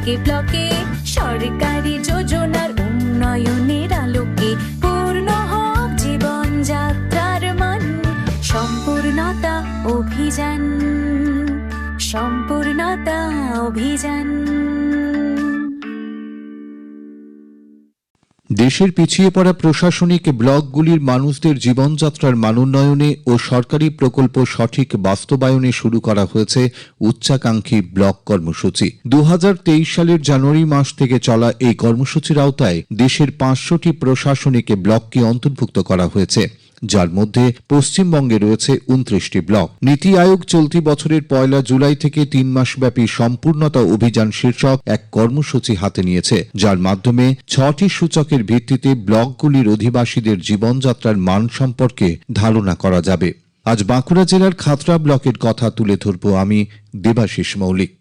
ব্লকে ব্লকে, সরকারি যোজনার উন্নয়নের আলোকে পূর্ণ হোক জীবন যাত্রার মান, সম্পূর্ণতা অভিযান সম্পূর্ণতা অভিযান। দেশের পিছিয়ে পড়া প্রশাসনিক ব্লকগুলির মানুষদের জীবনযাত্রার মানোন্নয়নে ও সরকারি প্রকল্প সঠিক বাস্তবায়নে শুরু করা হয়েছে উচ্চাকাঙ্ক্ষী ব্লক কর্মসূচি। দু হাজার তেইশ সালের জানুয়ারি মাস থেকে চলা এই কর্মসূচির আওতায় দেশের পাঁচশোটি প্রশাসনিক ব্লককে অন্তর্ভুক্ত করা হয়েছে। যার মধ্যে পশ্চিমবঙ্গে রয়েছে উনত্রিশটি ব্লক। নীতি আয়োগ চলতি বছরের পয়লা জুলাই থেকে তিন মাসব্যাপী সম্পূর্ণতা অভিযান শীর্ষক এক কর্মসূচি হাতে নিয়েছে, যার মাধ্যমে ছটি সূচকের ভিত্তিতে ব্লকগুলির অধিবাসীদের জীবনযাত্রার মান সম্পর্কে ধারণা করা যাবে। আজ বাঁকুড়া জেলার খাতড়া ব্লকের কথা তুলে ধরব আমি দেবাশিস মৌলিক।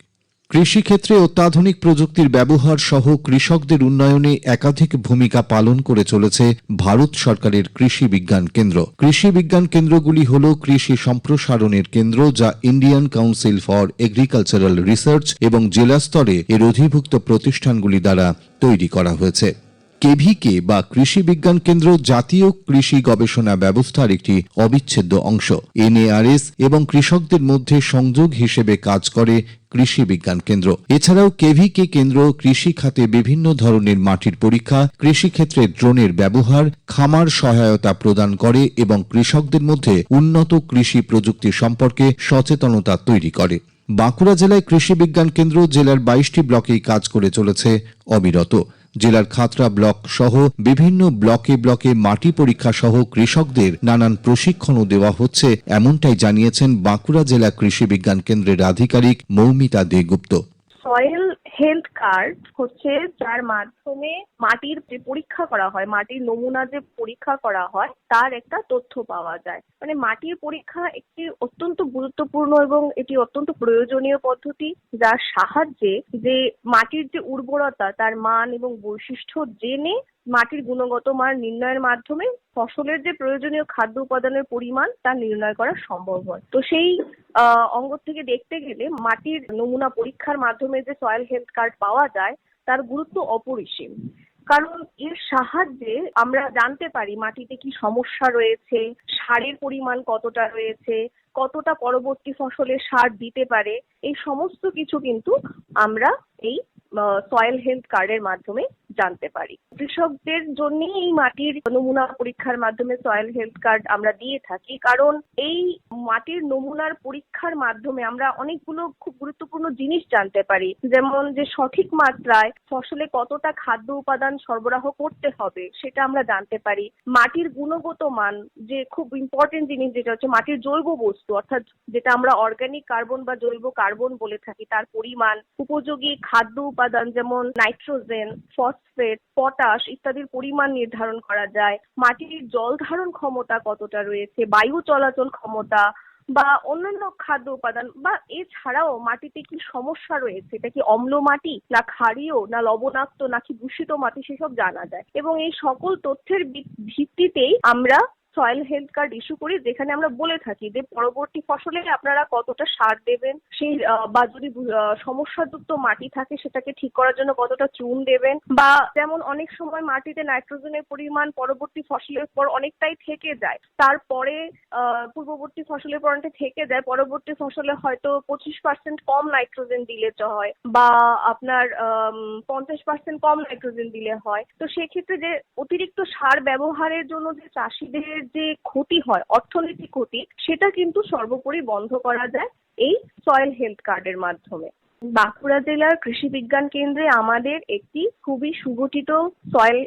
কৃষিক্ষেত্রে অত্যাধুনিক প্রযুক্তির ব্যবহার সহ কৃষকদের উন্নয়নে একাধিক ভূমিকা পালন করে চলেছে ভারত সরকারের কৃষি বিজ্ঞান কেন্দ্র। কৃষি বিজ্ঞান কেন্দ্রগুলি হল কৃষি সম্প্রসারণের কেন্দ্র, যা Indian Council for Agricultural Research এবং জেলা স্তরে এর অধিভুক্ত প্রতিষ্ঠানগুলি দ্বারা তৈরি করা হয়েছে। কেভিকে বা কৃষি বিজ্ঞান কেন্দ্র জাতীয় কৃষি গবেষণা ব্যবস্থার একটি অবিচ্ছেদ্য অংশ। এনএআরএস এবং কৃষকদের মধ্যে সংযোগ হিসেবে কাজ করে কৃষি বিজ্ঞান কেন্দ্র। এছাড়াও কেভিকে কেন্দ্র কৃষি খাতে বিভিন্ন ধরনের মাটির পরীক্ষা, কৃষিক্ষেত্রে ড্রোনের ব্যবহার, খামার সহায়তা প্রদান করে এবং কৃষকদের মধ্যে উন্নত কৃষি প্রযুক্তি সম্পর্কে সচেতনতা তৈরি করে। বাঁকুড়া জেলায় কৃষি বিজ্ঞান কেন্দ্র জেলার বাইশটি ব্লকেই কাজ করে চলেছে অবিরত। জেলার খাতড়া ব্লক সহ বিভিন্ন ব্লকে ব্লকে মাটি পরীক্ষা সহ কৃষকদের নানান প্রশিক্ষণও দেওয়া হচ্ছে। এমনটাই জানিয়েছেন বাঁকুড়া জেলা কৃষি বিজ্ঞান কেন্দ্রের আধিকারিক Moumita Dasgupta. Soil health card হচ্ছে যার মাধ্যমে মাটির যে পরীক্ষা করা হয়, মাটির নমুনা যে পরীক্ষা করা হয়, তার একটা তথ্য পাওয়া যায়। মানে মাটির পরীক্ষা একটি অত্যন্ত গুরুত্বপূর্ণ এবং এটি অত্যন্ত প্রয়োজনীয় পদ্ধতি, যার সাহায্যে যে মাটির যে উর্বরতা, তার মান এবং বৈশিষ্ট্য জেনে মাটির গুণগত মান নির্ণয়ের মাধ্যমে ফসলের যে প্রয়োজনীয় খাদ্য উপাদানের পরিমাণ, তা নির্ণয় করা সম্ভব হয়। তো সেই অঙ্গ থেকে দেখতে গেলে মাটির নমুনা পরীক্ষার মাধ্যমে যে সয়েল হেলথ কার্ড পাওয়া যায়, তার গুরুত্ব অপরিসীম। কারণ এর সাহায্যে আমরা জানতে পারি মাটিতে কি সমস্যা রয়েছে, সারের পরিমাণ কতটা রয়েছে, কতটা পরবর্তী ফসলে সার দিতে পারে, এই সমস্ত কিছু কিন্তু আমরা এই সয়েল হেলথ কার্ডের মাধ্যমে জানতে পারি। কৃষকদের জন্য এই মাটির নমুনা পরীক্ষার মাধ্যমে সয়েল হেলথ কার্ড আমরা দিয়ে থাকি। কারণ এই মাটির নমুনার পরীক্ষার মাধ্যমে আমরা অনেকগুলো খুব গুরুত্বপূর্ণ জিনিস জানতে পারি। যেমন যে সঠিক মাত্রায় ফসলে কতটা খাদ্য উপাদান সরবরাহ করতে হবে, সেটা আমরা জানতে পারি। মাটির গুণগত মান, যে খুব ইম্পর্টেন্ট জিনিস যেটা হচ্ছে মাটির জৈব বস্তু, অর্থাৎ যেটা আমরা অর্গানিক কার্বন বা জৈব কার্বন বলে থাকি, তার পরিমাণ, উপযোগী খাদ্য উপাদান যেমন নাইট্রোজেন ফসফেট পটাশ ইত্যাদির পরিমাণ নির্ধারণ করা যায়। মাটির জল ধারণ ক্ষমতা কতটা রয়েছে? বায়ু চলাচল ক্ষমতা বা অন্যান্য খাদ্য উপাদান বা এছাড়াও মাটিতে কি সমস্যা রয়েছে? এটা কি অম্ল মাটি না ক্ষারীয় না লবণাক্ত নাকি দূষিত মাটি সেসব জানা যায়। এবং এই সকল তথ্যের ভিত্তিতেই আমরা সয়েল হেলথ কার্ড ইস্যু করি, যেখানে আমরা বলে থাকি যে পরবর্তী ফসলে আপনারা কতটা সার দেবেন, সেই বা যদি সমস্যাযুক্ত মাটি থাকে সেটাকে ঠিক করার জন্য কতটা চুন দেবেন, বা যেমন অনেক সময় মাটিতে নাইট্রোজেনের পরিমাণ পরবর্তী ফসলের পর অনেকটাই থেকে যায়, তারপরে পূর্ববর্তী ফসলের পর থেকে যায়, পরবর্তী ফসলে হয়তো পঁচিশ পার্সেন্ট কম নাইট্রোজেন দিলে হয়, বা আপনার পঞ্চাশ পার্সেন্ট কম নাইট্রোজেন দিলে হয়, তো সেক্ষেত্রে যে অতিরিক্ত সার ব্যবহারের জন্য যে চাষিদের যে ক্ষতি হয়, অর্থনৈতিক ক্ষতি, সেটা কিন্তু সর্বোপরি বন্ধ করা যায় এই সয়েল হেলথ কার্ডের মাধ্যমে। বাঁকুড়া জেলার কৃষি বিজ্ঞান কেন্দ্রে আমাদের একটি খুবই সুগঠিত সয়েল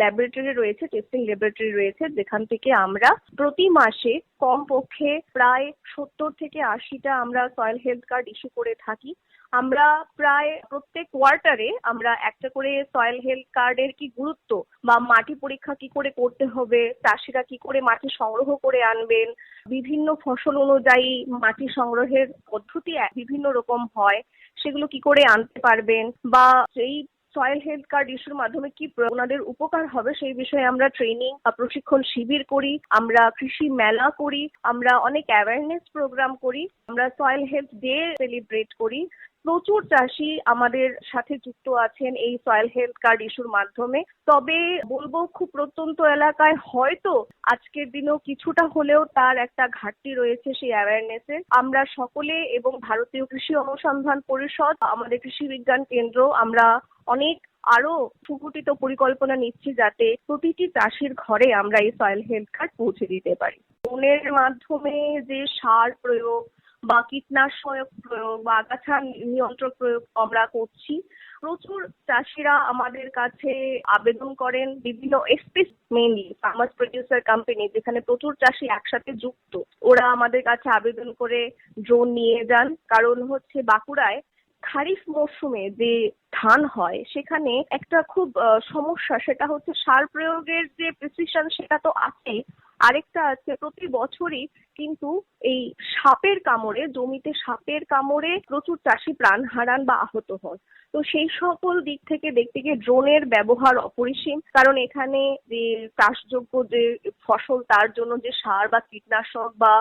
ল্যাবরেটরি রয়েছে টেস্টিং ল্যাবরেটরি রয়েছে, যেখান থেকে আমরা প্রতি মাসে কমপক্ষে প্রায় সত্তর থেকে আশিটা আমরা সয়েল হেলথ কার্ড ইস্যু করে থাকি। আমরা প্রায় প্রত্যেক কোয়ার্টারে আমরা একটা করে সয়েল হেলথ কার্ডের কি গুরুত্ব? বা মাটি পরীক্ষা কি করে করতে হবে? চাষিরা কি করে মাটি সংগ্রহ করে আনবেন? বিভিন্ন ফসল অনুযায়ী মাটি সংগ্রহের পদ্ধতি বিভিন্ন রকম হয়, সেগুলো কি করে আনতে পারবেন? বা সেই সয়েল হেলথ কার্ড ইস্যুর মাধ্যমে কি ওনাদের উপকার হবে সেই বিষয়ে আমরা ট্রেনিং প্রশিক্ষণ শিবির করি, আমরা কৃষি মেলা করি, আমরা অনেক অ্যাওয়ারনেস প্রোগ্রাম করি, আমরা সয়েল হেলথ ডে সেলিব্রেট করি। প্রচুর চাষি আমাদের সাথে যুক্ত আছেন এই সয়েল হেলথ কার্ড ইস্যুর মাধ্যমে। তবে বলব খুব প্রত্যন্ত এলাকায় হয়তো আজকের দিনেও কিছুটা হলেও তার একটা ঘাটতি রয়েছে সেই অ্যাওয়ারনেসের আমরা সকলে এবং ভারতীয় কৃষি অনুসন্ধান পরিষদ, আমাদের কৃষি বিজ্ঞান কেন্দ্র, আমরা অনেক আরও সুগঠিত পরিকল্পনা নিচ্ছি যাতে প্রতিটি চাষির ঘরে আমরা এই সয়েল হেলথ কার্ড পৌঁছে দিতে পারি। ড্রোনের মাধ্যমে যে সার প্রয়োগ বা কীটনাশক প্রয়োগ বা আগাছা নিয়ন্ত্রক প্রয়োগ আমরা করছি। প্রচুর চাষিরা আমাদের কাছে আবেদন করেন বিভিন্ন এসপিস মেইনলি ফার্মার্স প্রডিউসার কোম্পানি যেখানে প্রচুর চাষি একসাথে যুক্ত। ওরা আমাদের কাছে আবেদন করে ড্রোন নিয়ে যান। কারণ হচ্ছে বাঁকুড়ায় খারিফ মরশুমে যে ধান হয়, সেখানে একটা খুব সমস্যা, সেটা হচ্ছে সার প্রয়োগের যে প্রিসিশন সেটা তো আছে আরেকটা আছে প্রতি বছরই কিন্তু এই সাপের কামড়ে জমিতে সাপের কামড়ে প্রচুর চাষি প্রাণ হারান বা আহত হন তো সেই সকল দিক থেকে দেখতে গিয়ে ড্রোনের ব্যবহার অপরিসীম কারণ এখানে যে চাষযোগ্য যে ফসল তার জন্য যে সার বা কীটনাশক বা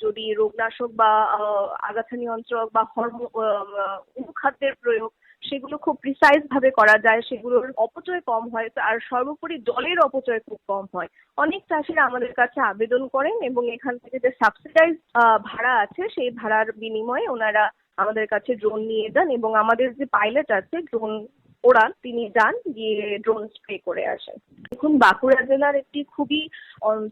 যদি রোগনাশক বা আগাছা নিয়ন্ত্রক বা হরমো অনুখাদ্যের প্রয়োগ সেগুলো খুব প্রিসাইজ ভাবে করা যায়, সেগুলোর অপচয় কম হয়, আর সর্বোপরি জলের অপচয় খুব কম হয়। অনেক চাষিরা আমাদের কাছে আবেদন করেন এবং এখান থেকে যে সাবসিডাইজ ভাড়া আছে, সেই ভাড়ার বিনিময়ে ওনারা আমাদের কাছে ড্রোন নিয়ে যান এবং আমাদের যে পাইলট আছে ড্রোন ওড়ান, তিনি যান, গিয়ে ড্রোন স্প্রে করে আসেন। দেখুন, বাঁকুড়া জেলার একটি খুবই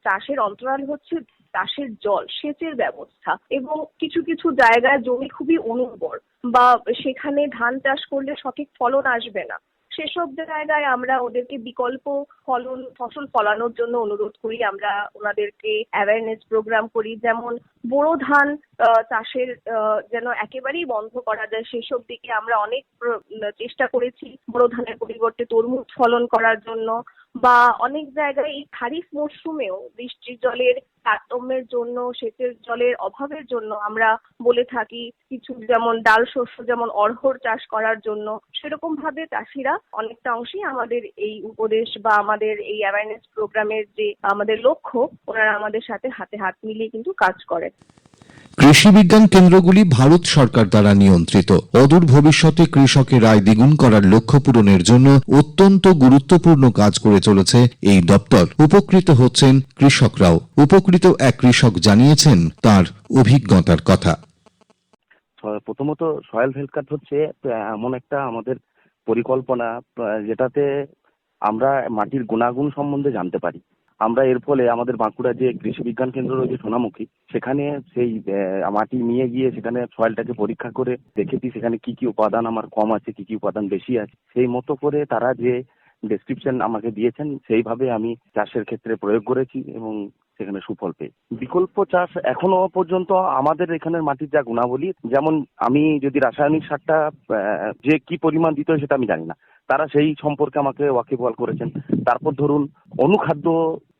চাষের অন্তরাল হচ্ছে চাষের জল, সেচের ব্যবস্থা এবং কিছু কিছু জায়গায় জমি খুবই অনুর্বর বা সেখানে ধান চাষ করলে সঠিক ফলন আসবে না। সেসব জায়গায় আমরা ওদেরকে বিকল্প ফলন, ফসল ফলানোর জন্য অনুরোধ করি। আমরা ওনাদেরকে অ্যাওয়ারনেস প্রোগ্রাম করি। যেমন বোরো ধান চাষের যেন একেবারেই বন্ধ করা যায়, সেসব দিকে আমরা অনেক চেষ্টা করেছি বোরো ধানের পরিবর্তে তরমুজ ফলন করার জন্য। বা অনেক জায়গায় এই খারিফ মরশুমেও বৃষ্টির জলের তারতম্যের জন্য, সেচের জলের অভাবের জন্য আমরা বলে থাকি কিছু যেমন ডাল শস্য, যেমন অর্হর চাষ করার জন্য। সেরকম ভাবে চাষিরা অনেকটা অংশেই আমাদের এই উপদেশ বা আমাদের এই অ্যাওয়ারনেস প্রোগ্রামের যে আমাদের লক্ষ্য, ওনারা আমাদের সাথে হাতে হাত মিলিয়ে কিন্তু কাজ করেন। কৃষি বিজ্ঞান কেন্দ্রগুলি ভারত সরকার দ্বারা নিয়ন্ত্রিত। অদূর ভবিষ্যতে কৃষকের আয় দ্বিগুণ করার লক্ষ্য পূরণের জন্য অত্যন্ত গুরুত্বপূর্ণ কাজ করে চলেছে এই দপ্তর। উপকৃত হচ্ছেন কৃষকরাও। উপকৃত এক কৃষক জানিয়েছেন তার অভিজ্ঞতার কথা। প্রথমত সয়েল হেলথ কার্ড হচ্ছে এমন একটা আমাদের পরিকল্পনা যেটাতে আমরা মাটির গুণাগুণ সম্বন্ধে জানতে পারি। আমরা এর ফলে আমাদের বাঁকুড়া যে কৃষি বিজ্ঞান কেন্দ্র রয়েছে সোনামুখী, সেখানে সেই মাটি নিয়ে গিয়ে সেখানে সয়েলটাকে পরীক্ষা করে দেখেছি সেখানে কি কি উপাদান আমার কম আছে, কি কি উপাদান বেশি আছে। সেই মতো করে তারা যে ডেসক্রিপশন আমাকে দিয়েছেন, সেইভাবে আমি চাষের ক্ষেত্রে প্রয়োগ করেছি এবং সেখানে সুফল পেয়ে বিকল্প চাষ এখনও পর্যন্ত আমাদের এখানের মাটির যা গুণাবলী, যেমন আমি যদি রাসায়নিক সারটা যে কি পরিমাণ দিতে হয় সেটা আমি জানি না। তারা সেই সম্পর্কে আমাকে ওয়াকিবহাল করেছেন। তারপর ধরুন, অনুখাদ্য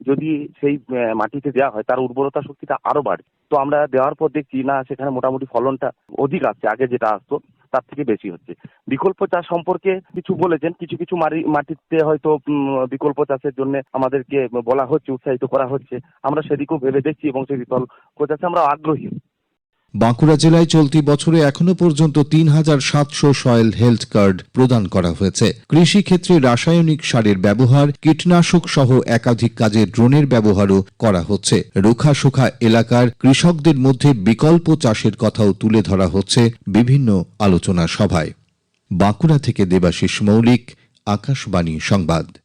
যদি সেই মাটিতে দেওয়া হয়, তার উর্বরতা শক্তিটা আরও বাড়ে। তো আমরা দেওয়ার পর দেখছি, না, সেখানে মোটামুটি ফলনটা অধিক আসছে, আগে যেটা আসতো, তার থেকে বেশি হচ্ছে। বিকল্প চাষ সম্পর্কে কিছু বলেছেন, কিছু কিছু মাটিতে হয়তো বিকল্প চাষের জন্য আমাদেরকে বলা হচ্ছে, উৎসাহিত করা হচ্ছে। আমরা সেদিকেও ভেবে দেখছি এবং সেই বিকল্প চাষে আমরা আগ্রহী। বাঁকুড়া জেলায় চলতি বছরে এখনও পর্যন্ত তিন হাজার সাতশো সয়েল হেলথ কার্ড প্রদান করা হয়েছে। কৃষি ক্ষেত্রে রাসায়নিক সারের ব্যবহার, কীটনাশক সহ একাধিক কাজে ড্রোনের ব্যবহারও করা হচ্ছে। রুখা সুখা এলাকার কৃষকদের মধ্যে বিকল্প চাষের কথাও তুলে ধরা হচ্ছে বিভিন্ন আলোচনা সভায়। বাঁকুড়া থেকে দেবাশিস মৌলিক, আকাশবাণী সংবাদ।